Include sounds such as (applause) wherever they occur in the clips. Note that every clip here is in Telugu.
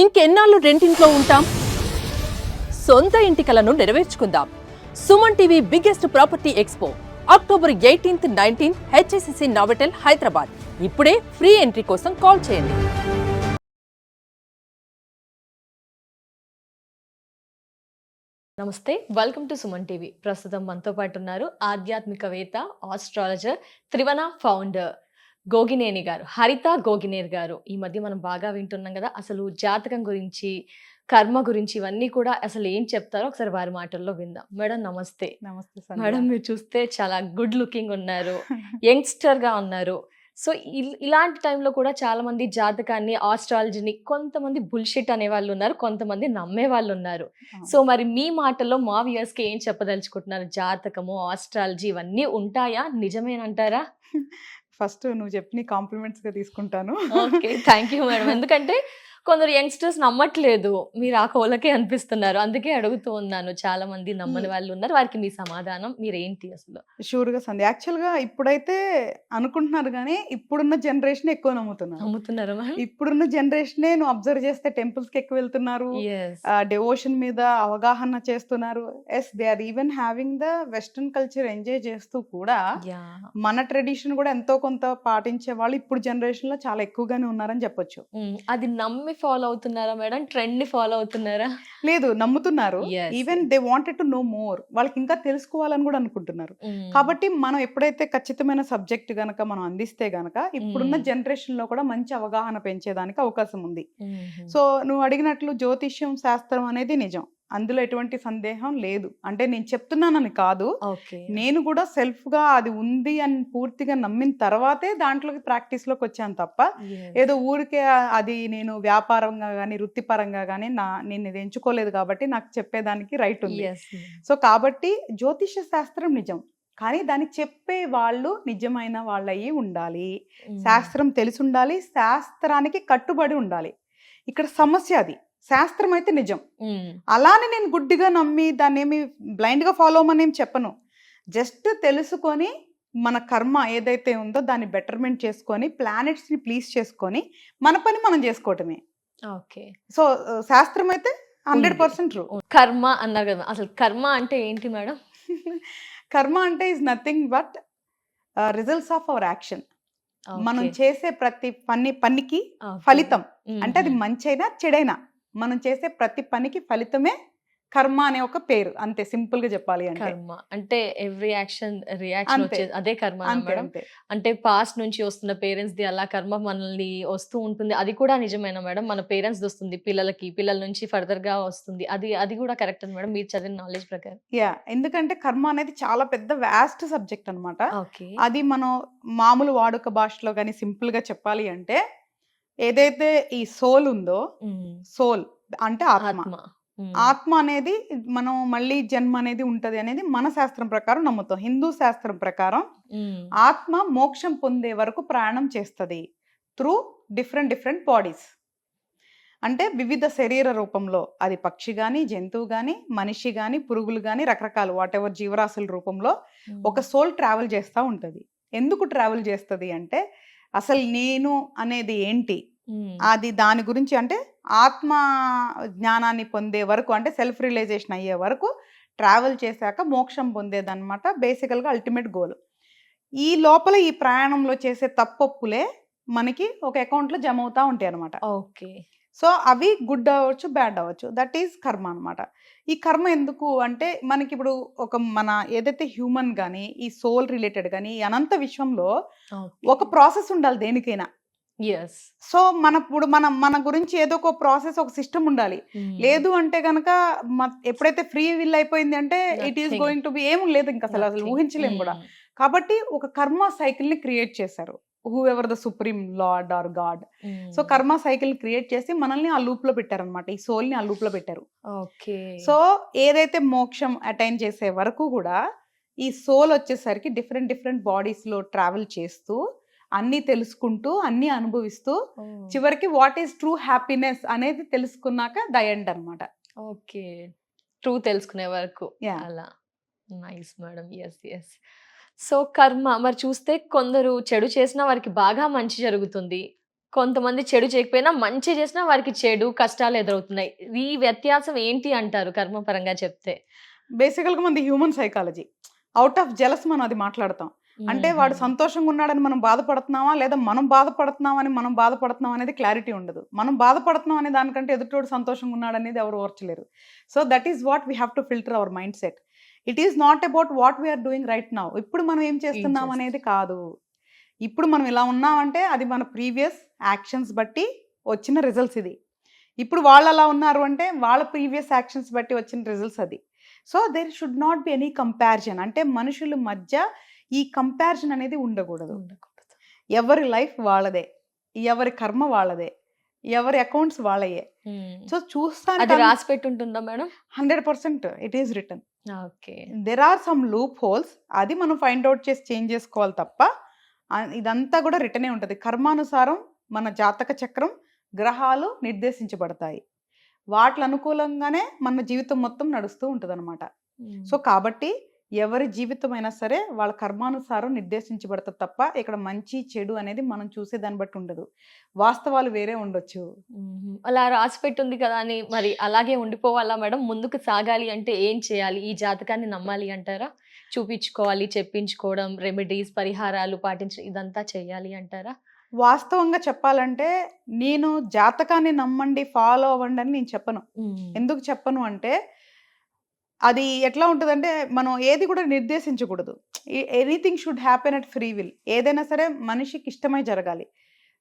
ఇంకెన్నాళ్ళు రెంటింట్లో ఉంటాం? సొంత ఇంటి కలను నెరవేర్చుకుందాం. Suman TV biggest property expo October eighteenth nineteenth HSCC Novotel Hyderabad. ఇప్పుడే ఫ్రీ ఎంట్రీ కోసం కాల్ చేయండి. నమస్తే వెల్కమ్ టు సుమన్ టీవీ. ప్రస్తుతం మనతో పాటు ఉన్నారు ఆధ్యాత్మికవేత్త ఆస్ట్రాలజర్ త్రివణ ఫౌండర్. గోగినేని గారు హరిత గోగినేర్ గారు. ఈ మధ్య మనం బాగా వింటున్నాం కదా అసలు జాతకం గురించి కర్మ గురించి ఇవన్నీ కూడా అసలు ఏం చెప్తారో ఒకసారి వారి మాటల్లో విందాం. మేడం నమస్తే. నమస్తే మేడం మీరు చూస్తే చాలా గుడ్ లుకింగ్ ఉన్నారు యంగ్స్టర్గా ఉన్నారు. సో ఇల్- ఇలాంటి టైంలో కూడా చాలా మంది జాతకాన్ని ఆస్ట్రాలజీని కొంతమంది బుల్షిట్ అనే వాళ్ళు ఉన్నారు కొంతమంది నమ్మే వాళ్ళు ఉన్నారు. సో మరి మీ మాటల్లో మా వ్యూయర్స్కి ఏం చెప్పదలుచుకుంటున్నారు? జాతకము ఆస్ట్రాలజీ ఇవన్నీ ఉంటాయా? నిజమేనంటారా? (laughs) ఫస్ట్ నువ్వు చెప్పిన కాంప్లిమెంట్స్గా తీసుకుంటాను. ఓకే థ్యాంక్ యూ మేడం ఎందుకంటే కొందరు యంగ్స్టర్స్ నమ్మట్లేదు. మీరు ఆ కోలకే అనిపిస్తున్నారు. అందుకే అడుగుతూ ఉన్నాను. చాలా మంది నమ్మని వాళ్ళు ఉన్నారు. వారికి మీ సమాధానం మీరేంటి అసలు? షూర్గా సంది యాక్చువల్గా ఇప్పుడైతే అనుకుంటున్నారు కానీ ఇప్పుడున్న జనరేషన్ ఎక్కువ నమ్ముతున్నారు. నమ్ముతున్నారా ఇప్పుడున్న జనరేషనే నువ్వు అబ్జర్వ్ చేస్తే టెంపుల్స్కి ఎక్కువ వెళ్తున్నారు ఎస్ డెవోషన్ మీద అవగాహన చేస్తున్నారు. Yes they are even having the western culture enjoy చేస్తూ కూడా మన ట్రెడిషన్ కూడా ఎంతో కొంత పాటించే వాళ్ళు ఇప్పుడు జనరేషన్లో చాలా ఎక్కువగానే ఉన్నారని చెప్పొచ్చు. అది నమ్మి ఫాలో అవుతున్నారా మేడం ట్రెండ్ని ఫాలో అవుతున్నారా లేదు నమ్ముతున్నారు. Even they wanted to know more వాళ్ళకి ఇంకా తెలుసుకోవాలని కూడా అనుకుంటున్నారు మ్మ్. కాబట్టి మనం ఎప్పుడైతే ఖచ్చితమైన సబ్జెక్ట్ గనక మనం అందిస్తే గనక ఇప్పుడున్న. జనరేషన్లో కూడా మంచి అవగాహన పెంచేదానికి అవకాశం ఉంది. సో నువ్వు అడిగినట్లు జ్యోతిష్యం శాస్త్రం అనేది నిజం అందులో ఎటువంటి సందేహం లేదు. అంటే నేను చెప్తున్నానని కాదు. నేను కూడా సెల్ఫ్గా అది ఉంది అని పూర్తిగా నమ్మిన తర్వాతే దాంట్లోకి ప్రాక్టీస్లోకి వచ్చాను తప్ప. ఏదో ఊరికే అది నేను వ్యాపారంగా కానీ వృత్తిపరంగా కానీ నా నేను ఇది ఎంచుకోలేదు కాబట్టి నాకు చెప్పేదానికి రైట్ ఉంది. సో కాబట్టి జ్యోతిష శాస్త్రం నిజం. కానీ దాన్ని చెప్పే వాళ్ళు నిజమైన వాళ్ళయి ఉండాలి. మ్మ్. శాస్త్రం తెలిసి ఉండాలి. శాస్త్రానికి కట్టుబడి ఉండాలి. ఇక్కడ సమస్య అది. శాస్త్రం అయితే నిజం. అలానే నేను గుడ్డిగా నమ్మి దాన్ని ఏమి బ్లైండ్గా ఫాలో అవ్వమని ఏం చెప్పను జస్ట్ తెలుసుకొని మన కర్మ ఏదైతే ఉందో దాన్ని బెటర్మెంట్ చేసుకొని ప్లానెట్స్ని ప్లీజ్ చేసుకొని మన పని మనం చేసుకోవటమే ఓకే సో శాస్త్రం అయితే హండ్రెడ్. పర్సెంట్ కర్మ అన్నారు కదా అసలు కర్మ అంటే ఏంటి మేడం (laughs) కర్మ అంటే is nothing but results of our action మనం. చేసే ప్రతి పని పనికి. ఫలితం అంటే అది. మంచైనా చెడైనా మనం చేసే ప్రతి పనికి ఫలితమే కర్మ అనే ఒక పేరు. అంతే సింపుల్గా చెప్పాలి అంటే. కర్మ. అంటే ఎవ్రీ యాక్షన్ రియాక్షన్. వచ్చేది అదే కర్మ మేడం. అంటే పాస్ట్ నుంచి వస్తున్న పేరెంట్స్ ది అలా కర్మ మనల్ని వస్తూ ఉంటుంది. అది కూడా నిజమేనా మేడం? మన పేరెంట్స్ వస్తుంది పిల్లలకి పిల్లల నుంచి ఫర్దర్గా వస్తుంది. అది అది కూడా కరెక్ట్ మేడం మీరు చదివిన నాలెడ్జ్ ప్రకారం. యా ఎందుకంటే కర్మ అనేది చాలా పెద్ద వ్యాస్ట్ సబ్జెక్ట్ అన్నమాట. ఓకే. అది మనం మామూలు వాడుక భాషలో కానీ సింపుల్గా చెప్పాలి అంటే ఏదైతే ఈ సోల్ ఉందో సోల్ అంటే ఆత్మ. ఆత్మ. అనేది మనం మళ్ళీ జన్మ అనేది ఉంటది అనేది మన శాస్త్రం ప్రకారం నమ్ముతాం. హిందూ శాస్త్రం ప్రకారం. ఆత్మ మోక్షం పొందే వరకు ప్రయాణం చేస్తుంది త్రూ డిఫరెంట్ డిఫరెంట్ బాడీస్. అంటే వివిధ శరీర రూపంలో అది పక్షి కానీ జంతువు కానీ మనిషి కానీ పురుగులు కానీ రకరకాల వాట్ ఎవర్ జీవరాశుల రూపంలో. ఒక సోల్ ట్రావెల్ చేస్తూ ఉంటుంది. ఎందుకు ట్రావెల్ చేస్తుంది అంటే అసలు నేను అనేది ఏంటి. అది దాని గురించి అంటే ఆత్మ జ్ఞానాన్ని పొందే వరకు అంటే సెల్ఫ్ రియలైజేషన్ అయ్యే వరకు ట్రావెల్ చేశాక మోక్షం పొందేదన్నమాట బేసికల్గా అల్టిమేట్ గోల్. ఈ లోపల ఈ ప్రయాణంలో చేసే తప్పొప్పులే మనకి ఒక అకౌంట్లో జమ అవుతూ ఉంటాయి అనమాట ఓకే. సో అవి గుడ్ అవ్వచ్చు బ్యాడ్ అవ్వచ్చు. దట్ ఈజ్ కర్మ అనమాట ఈ కర్మ ఎందుకు అంటే మనకి ఇప్పుడు ఒక మన ఏదైతే హ్యూమన్ కానీ ఈ సోల్ రిలేటెడ్ కానీ అనంత విశ్వంలో ఒక ప్రాసెస్ ఉండాలి దేనికైనా. సో మన ఇప్పుడు మన మన గురించి ఏదో ఒక ప్రాసెస్ ఒక సిస్టమ్ ఉండాలి. లేదు అంటే కనుక ఎప్పుడైతే ఫ్రీ విల్ అయిపోయింది అంటే it is. Going to be ఏం లేదు ఇంకా అసలు అసలు ఊహించలేము కూడా. కాబట్టి ఒక కర్మ సైకిల్ని క్రియేట్ చేశారు. Whoever the supreme lord or god so కర్మ సైకిల్ క్రియేట్ చేసి మనల్ని ఆ లూప్లో పెట్టారనమాట ఈ సోల్ని ఆ లూప్లో పెట్టారు. ఓకే సో ఏదైతే మోక్షం అటైన్ చేసే వరకు కూడా ఈ సోల్ వచ్చేసరికి డిఫరెంట్ డిఫరెంట్ బాడీస్లో ట్రావెల్ చేస్తూ అన్ని తెలుసుకుంటూ అన్ని అనుభవిస్తూ చివరికి వాట్ ఈస్ ట్రూ హ్యాపీనెస్ అనేది తెలుసుకున్నాక ద ఎండ్ అనమాట ఓకే. ట్రూ తెలుసుకునే వరకు. అలా. Nice madam yes yes so కర్మ మరి చూస్తే కొందరు చెడు చేసినా వారికి బాగా మంచి జరుగుతుంది. కొంతమంది చెడు చేయకపోయినా మంచి చేసినా వారికి చెడు కష్టాలు ఎదురవుతున్నాయి. ఈ వ్యత్యాసం ఏంటి అంటారు కర్మపరంగా చెప్తే? బేసికల్గా మనది human psychology out of jealous మనం అది మాట్లాడతాం. అంటే వాడు సంతోషంగా ఉన్నాడని మనం బాధపడుతున్నామా? లేదా మనం బాధపడుతున్నామని మనం బాధపడుతున్నాం అనేది క్లారిటీ ఉండదు. మనం బాధపడుతున్నాం అనే దానికంటే ఎదుటోడు సంతోషంగా ఉన్నాడు అనేది ఎవరు ఓర్చలేరు. So that is what we have to filter our mind set it is not about what we are doing right now ఇప్పుడు మనం ఏం చేస్తున్నాం చేస్తున్నాం. అనేది కాదు. ఇప్పుడు మనం ఇలా ఉన్నామంటే అది మన ప్రీవియస్ యాక్షన్స్ బట్టి వచ్చిన రిజల్ట్స్ ఇది. ఇప్పుడు వాళ్ళు అలా ఉన్నారు అంటే వాళ్ళ ప్రీవియస్ యాక్షన్స్ బట్టి వచ్చిన రిజల్ట్స్ అది. So there should not be any comparison అంటే మనుషుల మధ్య ఈ కంపారిజన్ అనేది ఉండకూడదు. ఉండకూడదు. ఎవరి లైఫ్ వాళ్ళదే ఎవరి కర్మ వాళ్ళదే ఎవరి అకౌంట్స్ వాళ్ళయే. సో చూస్తాను రాసి పెట్టి ఉంటుందా madam? Hundred percent it is return okay. There are some loopholes అది మనం ఫైండ్ అవుట్ చేసి చేంజ్ చేసుకోవాలి తప్ప ఇదంతా కూడా రిటర్నే ఉంటుంది. కర్మానుసారం మన జాతక చక్రం గ్రహాలు నిర్దేశించబడతాయి. వాటి అనుకూలంగానే మన జీవితం మొత్తం నడుస్తూ ఉంటుంది సో కాబట్టి ఎవరి జీవితం అయినా సరే వాళ్ళ కర్మానుసారం నిర్దేశించబడతారు తప్ప ఇక్కడ మంచి చెడు అనేది మనం చూసే దాన్ని బట్టి ఉండదు. వాస్తవాలు వేరే ఉండొచ్చు. అలా రాసి పెట్టుంది కదా అని మరి అలాగే ఉండిపోవాలా మేడం? ముందుకు సాగాలి అంటే ఏం చేయాలి? ఈ జాతకాన్ని నమ్మాలి అంటారా? చూపించుకోవాలి చెప్పించుకోవడం రెమెడీస్ పరిహారాలు పాటించడం ఇదంతా చేయాలి అంటారా? వాస్తవంగా చెప్పాలంటే నేను జాతకాన్ని నమ్మండి ఫాలో అవ్వండి అని నేను చెప్పను. ఎందుకు చెప్పను అంటే అది ఎట్లా ఉంటుందంటే మనం ఏది కూడా నిర్దేశించకూడదు. Anything should happen at free will. ఏదైనా సరే మనిషికి ఇష్టమై జరగాలి.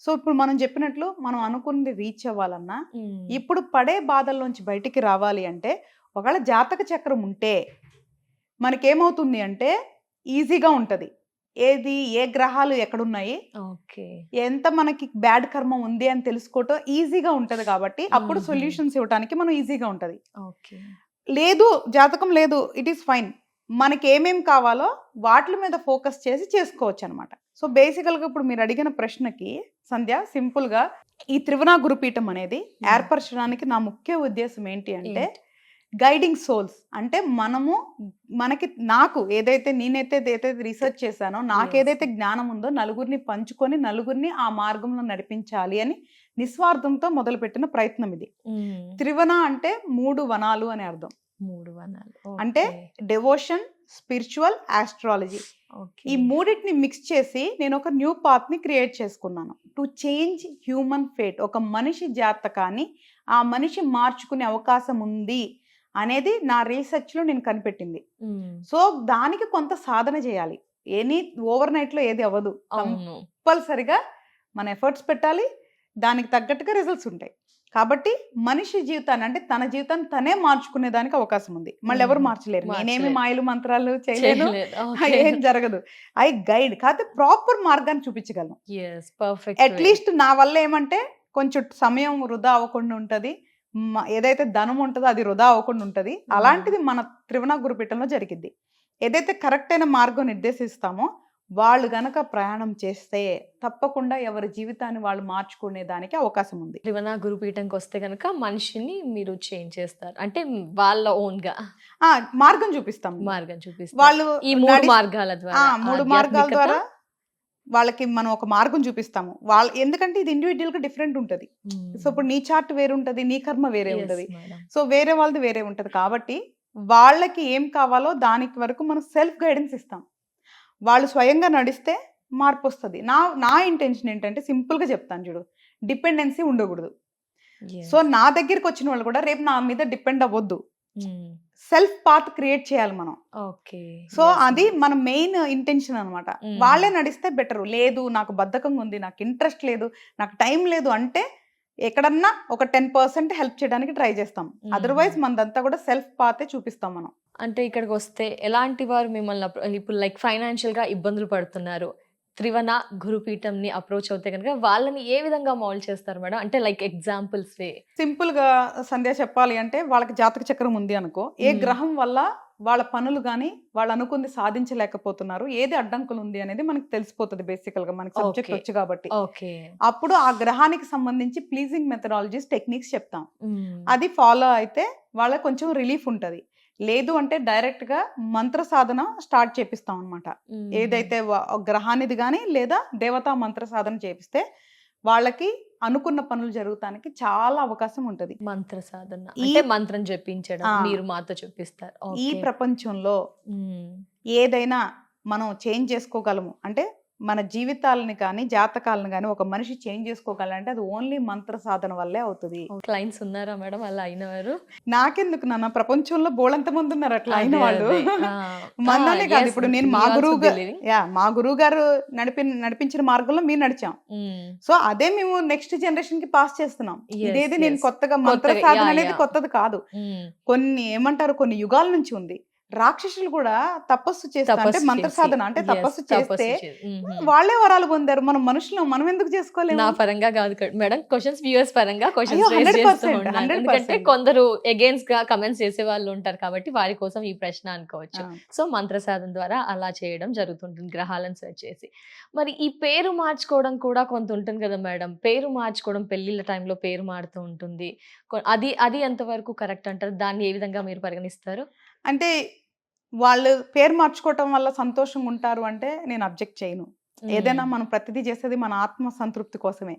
సో ఇప్పుడు మనం చెప్పినట్లు మనం అనుకున్నది రీచ్ అవ్వాలన్నా. ఇప్పుడు పడే బాధల్లోంచి బయటికి రావాలి అంటే ఒకవేళ జాతక చక్రం ఉంటే మనకేమవుతుంది అంటే ఈజీగా ఉంటుంది. ఏది ఏ గ్రహాలు ఎక్కడున్నాయి? ఓకే. ఎంత మనకి బ్యాడ్ కర్మ ఉంది అని తెలుసుకోవటం ఈజీగా ఉంటది కాబట్టి అప్పుడు. సొల్యూషన్స్ ఇవ్వడానికి మనం ఈజీగా ఉంటది. ఓకే. లేదు జాతకం లేదు ఇట్ ఈస్ ఫైన్ మనకి ఏమేం కావాలో వాటి మీద ఫోకస్ చేసి చేసుకోవచ్చు అనమాట సో బేసికల్గా ఇప్పుడు మీరు అడిగిన ప్రశ్నకి సంధ్య సింపుల్గా ఈ త్రివణ గురుపీఠం అనేది ఏర్పరచడానికి నా ముఖ్య ఉద్దేశం ఏంటి అంటే? గైడింగ్ సోల్స్ అంటే మనము మనకి నాకు ఏదైతే నేనైతే ఏదైతే రీసెర్చ్ చేశానో నాకు Yes. ఏదైతే జ్ఞానం ఉందో నలుగురిని పంచుకొని నలుగురిని ఆ మార్గంలో నడిపించాలి అని నిస్వార్థంతో మొదలుపెట్టిన ప్రయత్నం ఇది. త్రివణ అంటే మూడు వనాలు అని అర్థం మూడు వనాలు అంటే. Devotion spiritual astrology. ఈ మూడింటిని మిక్స్ చేసి నేను ఒక న్యూ పాత్ని క్రియేట్ చేసుకున్నాను టు చేంజ్ హ్యూమన్ ఫేట్ ఒక మనిషి జాతకాన్ని ఆ మనిషి మార్చుకునే అవకాశం ఉంది అనేది నా రీసెర్చ్లో నేను కనిపెట్టింది. సో దానికి కొంత సాధన చేయాలి. ఎనీ ఓవర్ నైట్లో ఏది అవ్వదు. కంపల్సరిగా మన ఎఫర్ట్స్ పెట్టాలి. దానికి తగ్గట్టుగా రిజల్ట్స్ ఉంటాయి. కాబట్టి మనిషి జీవితాన్ని అంటే తన జీవితాన్ని తనే మార్చుకునే దానికి అవకాశం ఉంది. మళ్ళీ ఎవరు. మార్చలేరు. నేనేమి. మాయలు మంత్రాలు చేయలేదు. (laughs) ఏం జరగదు. I guide. కాకపోతే ప్రాపర్ మార్గాన్ని చూపించగలను. అట్లీస్ట్ నా వల్ల ఏమంటే కొంచెం సమయం వృధా అవ్వకుండా ఉంటది. ఏదైతే ధనం ఉంటుందో అది వృధా అవ్వకుండా ఉంటది. అలాంటిది మన త్రివణ గురుపీఠంలో జరిగింది ఏదైతే కరెక్ట్ అయిన మార్గం నిర్దేశిస్తామో వాళ్ళు గనక ప్రయాణం చేస్తే తప్పకుండా ఎవరి జీవితాన్ని వాళ్ళు మార్చుకునే దానికి అవకాశం ఉంది. త్రివణ గురుపీఠంకి వస్తే కనుక మనిషిని మీరు చేంజ్ చేస్తారు. అంటే వాళ్ళ ఓన్గా ఆ మార్గం చూపిస్తాం. మార్గం చూపిస్తారు వాళ్ళు ఈ మూడు మార్గాల ద్వారా మూడు మార్గాల ద్వారా వాళ్ళకి మనం ఒక మార్గం చూపిస్తాము వాళ్ళ ఎందుకంటే ఇది ఇండివిజువల్గా డిఫరెంట్ ఉంటది. సో ఇప్పుడు నీ చార్ట్ వేరే ఉంటది నీ కర్మ వేరే ఉంటది. సో వేరే వాళ్ళది వేరే ఉంటది కాబట్టి వాళ్ళకి ఏం కావాలో దానికి వరకు మనం సెల్ఫ్ గైడెన్స్ ఇస్తాం వాళ్ళు స్వయంగా నడిస్తే మార్పు వస్తుంది నా నా ఇంటెన్షన్ ఏంటంటే సింపుల్గా చెప్తాను చూడు డిపెండెన్సీ ఉండకూడదు. సో నా దగ్గరికి వచ్చిన వాళ్ళు కూడా రేపు నా మీద డిపెండ్ అవ్వద్దు. సెల్ఫ్ పాత్ క్రియేట్ చేయాలి మనం. ఓకే. సో అది. మన మెయిన్ ఇంటెన్షన్ అనమాట. వాళ్ళే నడిస్తే బెటర్. లేదు నాకు బద్ధకంగా ఉంది నాకు ఇంట్రెస్ట్ లేదు నాకు టైం లేదు అంటే ఎక్కడన్నా ఒక టెన్ పర్సెంట్ హెల్ప్ చేయడానికి ట్రై చేస్తాం. అదర్వైజ్ మనదంతా కూడా సెల్ఫ్ పాతే చూపిస్తాం మనం. అంటే ఇక్కడికి వస్తే ఎలాంటి వారు మిమ్మల్ని ఇప్పుడు లైక్ ఫైనాన్షియల్గా ఇబ్బందులు పడుతున్నారు? త్రివణ గురుపీఠంని అప్రోచ్ అవుతే కనుక వాళ్ళని ఏ విధంగా మౌల్డ్ చేస్తారు మేడం? అంటే లైక్ ఎగ్జాంపుల్స్ వే. సింపుల్గా సంధ్య చెప్పాలి అంటే వాళ్ళకి జాతక చక్రం ఉంది అనుకో. ఏ. గ్రహం వల్ల వాళ్ళ పనులు కానీ వాళ్ళు అనుకుంది సాధించలేకపోతున్నారు? ఏది అడ్డంకులు ఉంది అనేది మనకి తెలిసిపోతుంది బేసికల్గా. మనకి సబ్జెక్ట్. వచ్చి కాబట్టి. అప్పుడు ఆ గ్రహానికి సంబంధించి ప్లీజింగ్ మెథడాలజీస్ టెక్నిక్స్ చెప్తాం. అది ఫాలో అయితే వాళ్ళకి కొంచెం రిలీఫ్ ఉంటది. లేదు అంటే డైరెక్ట్గా మంత్ర సాధన స్టార్ట్ చేపిస్తాం అనమాట ఏదైతే గ్రహానిది కానీ లేదా దేవతా మంత్ర సాధన చేపిస్తే వాళ్ళకి అనుకున్న పనులు జరుగుతానికి చాలా అవకాశం ఉంటది మంత్ర సాధన ఈ- మంత్రం చెప్పించడం. మీరు మాతో చెప్పిస్తారు ఈ. ప్రపంచంలో. ఏదైనా మనం చేంజ్ చేసుకోగలము అంటే మన జీవితాలని కానీ జాతకాలను కానీ ఒక మనిషి చేంజ్ చేసుకోగలంటే అది ఓన్లీ మంత్ర సాధన వల్లే అవుతుంది క్లయింట్స్ ఉన్నారా మేడం అలా అయిన వారు నాకెందుకు నాన్న ప్రపంచంలో బోళంత మంది ఉన్నారు అట్లా అయిన వాళ్ళు. మనలోనే కాదు ఇప్పుడు నేను మా గురువు. యా మా గురువు గారు నడిపి నడిపించిన మార్గంలో మీరు నడిచాం. సో అదే మేము నెక్స్ట్ జనరేషన్కి పాస్ చేస్తున్నాం ఇదేది నేను. కొత్తగా మంత్ర సాధన అనేది. కొత్తది కాదు. కొన్ని ఏమంటారు కొన్ని యుగాల నుంచి ఉంది రాక్షసులు కూడా తపస్సు చేస్తే అంటే తపస్సు మంత్ర సాధన అంటే తపస్సు చేస్తే. వాళ్ళే వరాలు పొందారు. మనం మనుషులు మనం ఎందుకు చేసుకోలేము? నా పరంగా కాదు. మేడం క్వశ్చన్స్ వ్యూవర్స్ పరంగా అయ్యో, క్వశ్చన్స్ 100%, 100%. ఎందుకంటే కొందరు అగేన్స్ట్గా కమెంట్స్ చేసే వాళ్ళు ఉంటారు కాబట్టి వారి కోసం ఈ ప్రశ్న అనుకోవచ్చు. సో మంత్ర సాధన ద్వారా అలా చేయడం జరుగుతుంటుంది గ్రహాలను సెర్చ్ చేసి. మరి ఈ పేరు మార్చుకోవడం కూడా కొంత ఉంటుంది కదా మేడం. పేరు మార్చుకోవడం పెళ్ళిళ్ళ టైంలో పేరు మారుతూ ఉంటుంది. అది అది ఎంతవరకు కరెక్ట్ అంటారు? దాన్ని ఏ విధంగా మీరు పరిగణిస్తారు? అంటే వాళ్ళు పేరు మార్చుకోవటం వల్ల సంతోషంగా ఉంటారు అంటే నేను అబ్జెక్ట్ చేయను. ఏదైనా మనం ప్రతిదీ చేసేది మన ఆత్మ సంతృప్తి కోసమే.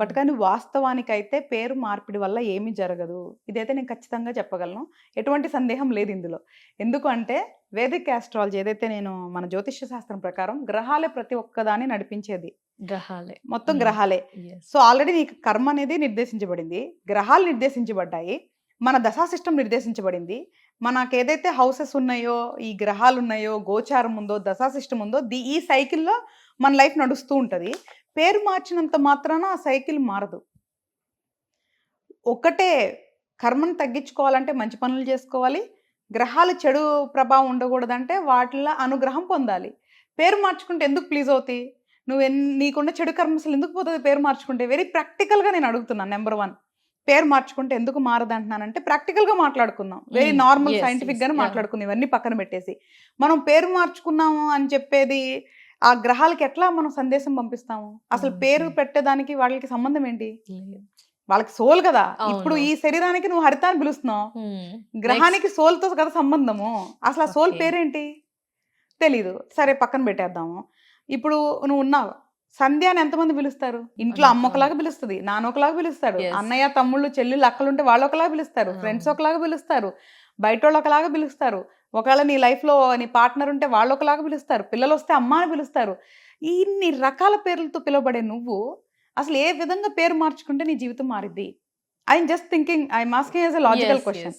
బట్ కానీ వాస్తవానికైతే పేరు మార్పిడి వల్ల ఏమీ జరగదు. ఇదైతే నేను ఖచ్చితంగా చెప్పగలను. ఎటువంటి సందేహం లేదు ఇందులో. ఎందుకు అంటే వేదిక్ ఆస్ట్రాలజీ ఏదైతే నేను మన జ్యోతిష్య శాస్త్రం ప్రకారం గ్రహాలే ప్రతి ఒక్కదాన్ని నడిపించేది. గ్రహాలే. మొత్తం. గ్రహాలే. సో ఆల్రెడీ నీకు కర్మ అనేది నిర్దేశించబడింది. గ్రహాలు నిర్దేశించబడ్డాయి. మన దశా సిస్టమ్ నిర్దేశించబడింది. మనకు ఏదైతే హౌసెస్ ఉన్నాయో ఈ గ్రహాలు ఉన్నాయో గోచారం ఉందో దశా సిస్టమ్ ఉందో ది ఈ సైకిల్లో మన లైఫ్ నడుస్తూ ఉంటుంది. పేరు మార్చినంత మాత్రాన ఆ సైకిల్ మారదు. ఒకటే కర్మను తగ్గించుకోవాలంటే మంచి పనులు చేసుకోవాలి. గ్రహాలు చెడు ప్రభావం ఉండకూడదంటే వాటిలో అనుగ్రహం పొందాలి. పేరు మార్చుకుంటే ఎందుకు ప్లీజ్ అవుతాయి నువ్వు ఎన్ నీకున్న చెడు కర్మసలు ఎందుకు పోతుంది పేరు మార్చుకుంటే? వెరీ ప్రాక్టికల్గా నేను అడుగుతున్నాను నెంబర్ వన్ పేరు మార్చుకుంటే ఎందుకు మారదు అంటున్నానంటే ప్రాక్టికల్గా మాట్లాడుకుందాం. Very normal yes, scientific yes, గానే yeah. మాట్లాడుకుందాం. ఇవన్నీ పక్కన పెట్టేసి. మనం పేరు మార్చుకున్నాము అని చెప్పేది ఆ గ్రహాలకి ఎట్లా మనం సందేశం పంపిస్తాము? అసలు పేరు. పెట్టేదానికి వాళ్ళకి సంబంధం ఏంటి. వాళ్ళకి సోల్ కదా. ఇప్పుడు ఈ శరీరానికి నువ్వు హరిత అని పిలుస్తున్నావు. గ్రహానికి soul తో కదా సంబంధము. అసలు ఆ సోల్. పేరేంటి? తెలీదు. సరే పక్కన పెట్టేద్దాము. ఇప్పుడు నువ్వు ఉన్నావు. సంధ్య అని ఎంతమంది పిలుస్తారు? ఇంట్లో అమ్మ ఒకలాగా పిలుస్తుంది నాన్న ఒకలాగా పిలుస్తాడు Yes. అన్నయ్య తమ్ముళ్ళు చెల్లెళ్ళు అక్కలు ఉంటే వాళ్ళు ఒకలాగా పిలుస్తారు. ఫ్రెండ్స్ ఒకలాగా పిలుస్తారు బయట వాళ్ళు ఒకలాగా పిలుస్తారు. ఒకవేళ నీ life లో నీ పార్ట్నర్ ఉంటే వాళ్ళు ఒకలాగా పిలుస్తారు పిల్లలు వస్తే అమ్మ అని పిలుస్తారు. ఇన్ని రకాల పేర్లతో పిలువబడే నువ్వు అసలు ఏ విధంగా పేరు మార్చుకుంటే నీ జీవితం మారిద్ది? I'm just thinking I'm asking as a logical question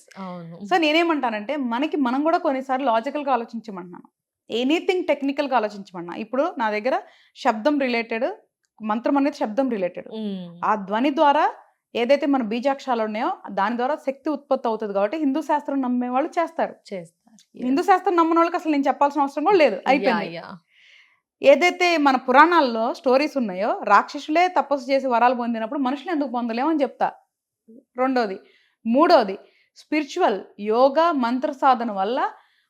so నేనేమంటానంటే మనకి మనం కూడా కొన్నిసార్లు లాజికల్గా ఆలోచించమంటున్నాను. ఎనీథింగ్ టెక్నికల్గా ఆలోచించమన్నా. ఇప్పుడు నా దగ్గర శబ్దం రిలేటెడ్ మంత్రం అనేది శబ్దం రిలేటెడ్. ఆ ధ్వని ద్వారా ఏదైతే మన బీజాక్షరాలు ఉన్నాయో దాని ద్వారా శక్తి ఉత్పత్తి అవుతుంది కాబట్టి హిందూ శాస్త్రం నమ్మే వాళ్ళు చేస్తారు. చేస్తారు. హిందూ శాస్త్రం నమ్మని వాళ్ళకి అసలు నేను చెప్పాల్సిన అవసరం కూడా లేదు. అయిపోయింది. ఏదైతే మన పురాణాల్లో స్టోరీస్ ఉన్నాయో రాక్షసులే తపస్సు చేసి వరాలు పొందినప్పుడు మనుషులు ఎందుకు పొందలేమని చెప్తా. రెండోది. మూడోది. స్పిరిచువల్ యోగా మంత్ర సాధన వల్ల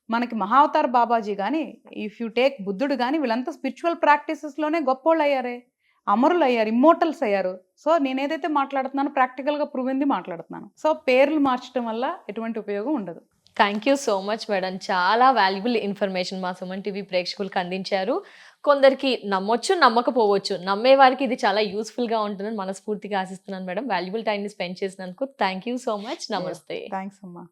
మనకి మహావతార్ బాబాజీ కానీ ఇఫ్ యు టేక్ బుద్ధుడు కానీ వీళ్ళంతా స్పిరిచువల్ ప్రాక్టీసెస్లోనే గొప్పోళ్ళు అయ్యారే. అమరులు అయ్యారు ఇమ్మోటల్స్ అయ్యారు. సో నేను ఏదైతే మాట్లాడుతున్నానో ప్రాక్టికల్గా ప్రూవింది మాట్లాడుతున్నాను. సో పేర్లు మార్చడం వల్ల ఎటువంటి ఉపయోగం ఉండదు. Thank you so much madam చాలా వాల్యుబుల్ ఇన్ఫర్మేషన్ మా సుమన్ టీవీ ప్రేక్షకులకు అందించారు. కొందరికి నమ్మొచ్చు నమ్మకపోవచ్చు నమ్మే వారికి ఇది చాలా యూస్ఫుల్గా ఉంటుందని మనస్ఫూర్తిగా ఆశిస్తున్నాను మేడం వాల్యుబుల్ టైం ని స్పెండ్ చేసినందుకు థ్యాంక్ యూ సో మచ్ నమస్తే థ్యాంక్స్ అమ్మా.